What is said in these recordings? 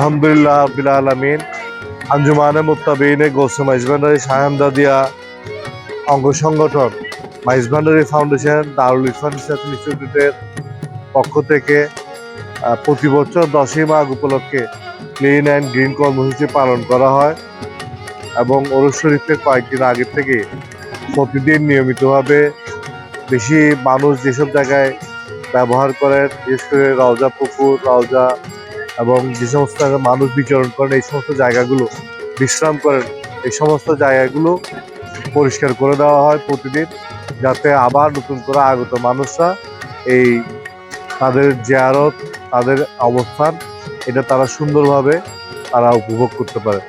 আলহামদুলিল্লাহ আব্বিল আলমিন। আঞ্জুমানে মুত্তাবিনে গোসম মাইজবান্ডারি সায়ামদাদিয়া অঙ্গ সংগঠন মাইজবান্ডারি ফাউন্ডেশন দারুল ইসলাম রিসার্চ ইনস্টিটিউটের পক্ষ থেকে প্রতি বছর দশই মাঘ উপলক্ষে ক্লিন অ্যান্ড গ্রিন কর্মসূচি পালন করা হয় এবং ওরস শরীফের কয়েকদিন আগে থেকে প্রতিদিন নিয়মিতভাবে বেশি মানুষ যেসব জায়গায় ব্যবহার করেন, বিশেষ করে রওজা পুকুর, রওজা এবং যে সমস্ত মানুষ বিচরণ করেন, এই সমস্ত জায়গাগুলো বিশ্রাম করেন, এই সমস্ত জায়গাগুলো পরিষ্কার করে দেওয়া হয় প্রতিদিন যাতে আবার নতুন করে আগত মানুষরা এই তাদের জিয়ারত, তাদের অবস্থান, এটা তারা সুন্দরভাবে তারা উপভোগ করতে পারে।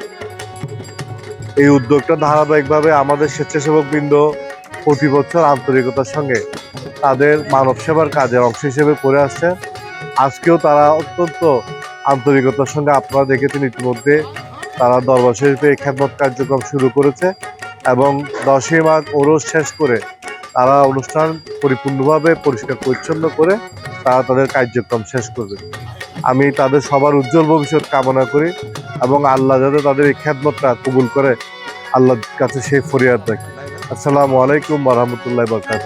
এই উদ্যোগটা ধারাবাহিকভাবে আমাদের স্বেচ্ছাসেবক বৃন্দ প্রতি বছর আন্তরিকতার সঙ্গে তাদের মানব সেবার কাজে অংশ হিসেবে করে আসছে। আজকেও তারা অত্যন্ত আন্তরিকতার সঙ্গে আপনারা দেখেছেন ইতিমধ্যে তারা দরবার শরীফে খেদমত কার্যক্রম শুরু করেছে এবং দশই মাঘ ওরস শেষ করে তারা অনুষ্ঠান পরিপূর্ণভাবে পরিষ্কার পরিচ্ছন্ন করে তারা তাদের কার্যক্রম শেষ করবে। আমি তাদের সবার উজ্জ্বল ভবিষ্যৎ কামনা করি এবং আল্লাহ যাতে তাদের এই খেদমতটা কবুল করে, আল্লাহর কাছে সেই ফরিয়াদ রাখি। আসসালামু আলাইকুম রহমতুল্লাহ বরকাত